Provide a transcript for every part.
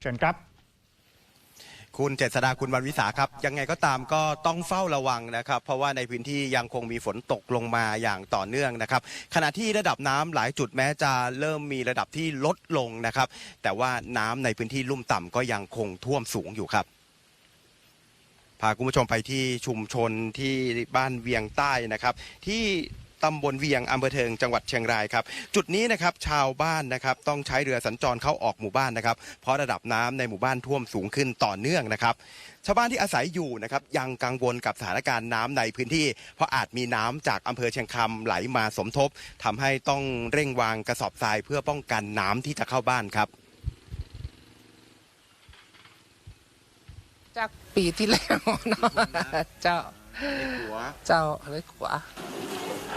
เชิญครับคุณเจษดาคุณวันวิสาครับ ยังไงก็ตามก็ต้องเฝ้าระวังนะครับ เพราะว่าในพื้นที่ยังคงมีฝนตกลงมาอย่างต่อเนื่องนะครับ ขณะที่ระดับน้ำหลายจุดแม้จะเริ่มมีระดับที่ลดลงนะครับ แต่ว่าน้ำในพื้นที่ลุ่มต่ำก็ยังคงท่วมสูงอยู่ครับพาคุณผู้ชมไปที่ชุมชนที่บ้านเวียงใต้นะครับ ที่ ตำบลเวียงอำเภอเทิงจังหวัดเชียงรายครับ จุดนี้นะครับชาวบ้านนะครับต้องใช้เรือสัญจรเข้าออกหมู่บ้านนะครับ เพราะระดับน้ำในหมู่บ้านท่วมสูงขึ้นต่อเนื่องนะครับ ชาวบ้านที่อาศัยอยู่นะครับยังกังวลกับสถานการณ์น้ำในพื้นที่ เพราะอาจมีน้ำจากอำเภอเชียงคำไหลมาสมทบทำให้ต้องเร่งวางกระสอบทรายเพื่อป้องกันน้ำที่จะเข้าบ้านครับ จากปีที่แล้วเนาะเจ้าหัวเจ้าอะไรขวา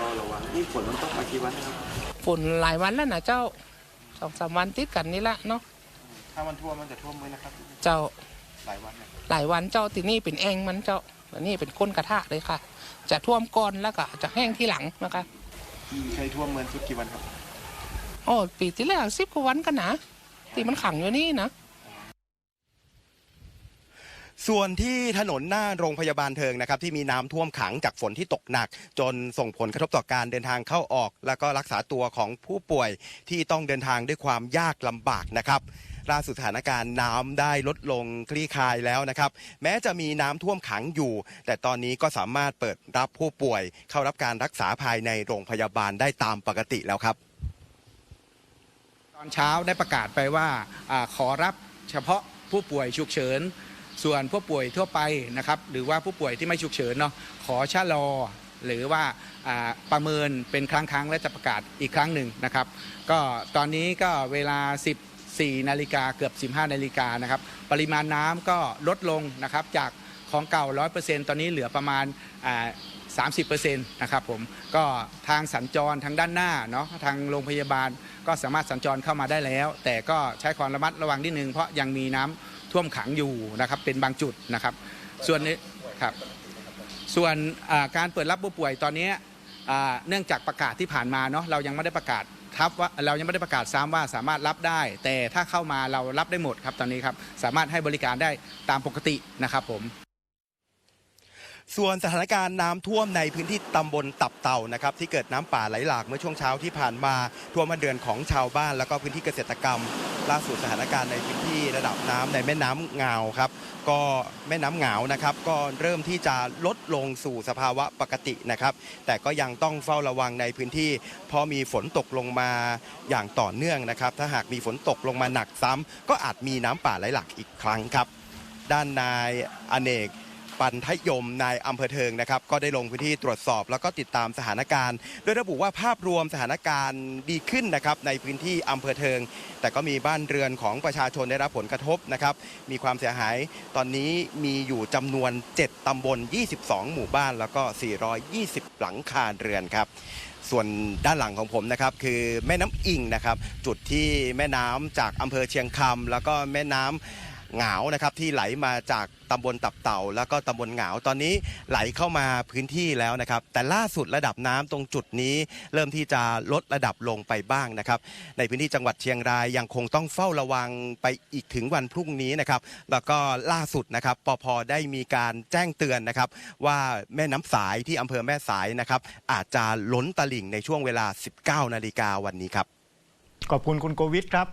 ก็ระวังนี่ฝนมันต้องมากี่วันนะครับฝนหลายวันแล้วนะเจ้าสองสามวันติดกันนี่ละเนาะถ้ามันท่วมมันจะท่วมไหมนะครับ เจ้าหลายวันนะหลายวันเจ้าที่นี่เป็นแองมันเจ้าแต่นี่เป็นก้นกระทะเลยค่ะ จะท่วมก่อนแล้วก็จะแห้งที่หลังนะคะเคยท่วมเมืองสุดกี่วันครับโอ้ปีที่แล้วสิบกว่าวันกันนะที่มันขังอยู่นี่นะ ส่วนที่ถนนหน้าโรงพยาบาลเทิงนะครับที่มีน้ำท่วมขังจากฝนที่ตกหนัก จนส่งผลกระทบต่อการเดินทางเข้าออก แล้วก็รักษาตัวของผู้ป่วยที่ต้องเดินทางด้วยความยากลำบากนะครับล่าสุดสถานการณ์น้ำได้ลดลงคลี่คลายแล้วนะครับ แม้จะมีน้ำท่วมขังอยู่ แต่ตอนนี้ก็สามารถเปิดรับผู้ป่วย เข้ารับการรักษาภายในโรงพยาบาลได้ตามปกติแล้วครับ ตอนเช้าได้ประกาศไปว่าอาขอรับเฉพาะผู้ป่วยฉุกเฉิน ส่วนผู้ป่วยทั่วไปนะครับหรือว่าผู้ป่วยที่ไม่ฉุกเฉินเนาะขอชะลอหรือว่าประเมินเป็นครั้งครั้งๆและจะประกาศอีกครั้งหนึ่งนะครับ ก็ตอนนี้ก็เวลา 14นาฬิกาเกือบ 15นาฬิกานะครับปริมาณน้ำก็ลดลงนะครับจากของเก่า 100%ตอนนี้เหลือประมาณอ่า30%นะครับผมก็ทางสัญจรทางด้านหน้าเนาะทางโรงพยาบาลก็สามารถสัญจรเข้ามาได้แล้ว แต่ก็ใช้ความระมัดระวังนิดนึงเพราะยังมีน้ำ ท่วมขังอยู่นะครับเป็นบางจุดนะครับ ส่วนนี้ครับส่วนการเปิดรับผู้ป่วยตอนนี้เนื่องจากประกาศที่ผ่านมาเนาะเรายังไม่ได้ประกาศทับว่าเรายังไม่ได้ประกาศซ้ำว่าสามารถรับได้ แต่ถ้าเข้ามาเรารับได้หมดครับตอนนี้ครับสามารถให้บริการได้ตามปกตินะครับผม ส่วนสถานการณ์น้ำท่วมในพื้นที่ตำบลตับเต่านะครับที่เกิดน้ำป่าไหลหลากเมื่อช่วงเช้าที่ผ่านมาท่วมบ้านเรือนของชาวบ้านแล้วก็พื้นที่เกษตรกรรม ล่าสุดสถานการณ์ในพื้นที่ระดับน้ำในแม่น้ำงาครับก็แม่น้ำเหงานะครับก็เริ่มที่จะลดลงสู่สภาวะปกตินะครับแต่ก็ยังต้องเฝ้าระวังในพื้นที่ เพราะมีฝนตกลงมาอย่างต่อเนื่องนะครับถ้าหากมีฝนตกลงมาหนักซ้ำก็อาจมีน้ำป่าไหลหลากอีกครั้งครับ ด้านนายอเนก ปันทยมนายอำเภอเทิงนะครับก็ได้ลงพื้นที่ตรวจสอบ แล้วก็ติดตามสถานการณ์ โดยระบุว่าภาพรวมสถานการณ์ดีขึ้นนะครับในพื้นที่อำเภอเทิง แต่ก็มีบ้านเรือนของประชาชนได้รับผลกระทบนะครับมีความเสียหายตอนนี้มีอยู่จำนวน 7 ตำบล 22 หมู่บ้าน แล้วก็ 420 หลังคาเรือนครับส่วนด้านหลังของผมนะครับคือแม่น้ำอิงนะครับ จุดที่แม่น้ำจากอำเภอเชียงคำแล้วก็แม่น้ำ เหงานะครับที่ไหลมาจากตำบลตับเต่า แล้วก็ตำบลเหงาตอนนี้ไหลเข้ามาพื้นที่แล้วนะครับ แต่ล่าสุดระดับน้ำตรงจุดนี้ เริ่มที่จะลดระดับลงไปบ้างนะครับ ในพื้นที่จังหวัดเชียงรายยังคงต้องเฝ้าระวังไปอีกถึงวันพรุ่งนี้นะครับ แล้วก็ล่าสุดนะครับปพได้มีการแจ้งเตือนนะครับ ว่าแม่น้ำสายที่อำเภอแม่สายนะครับ อาจจะล้นตลิ่งในช่วงเวลา 19 นาฬิกาวันนี้ครับขอบคุณคุณโกวิทครับ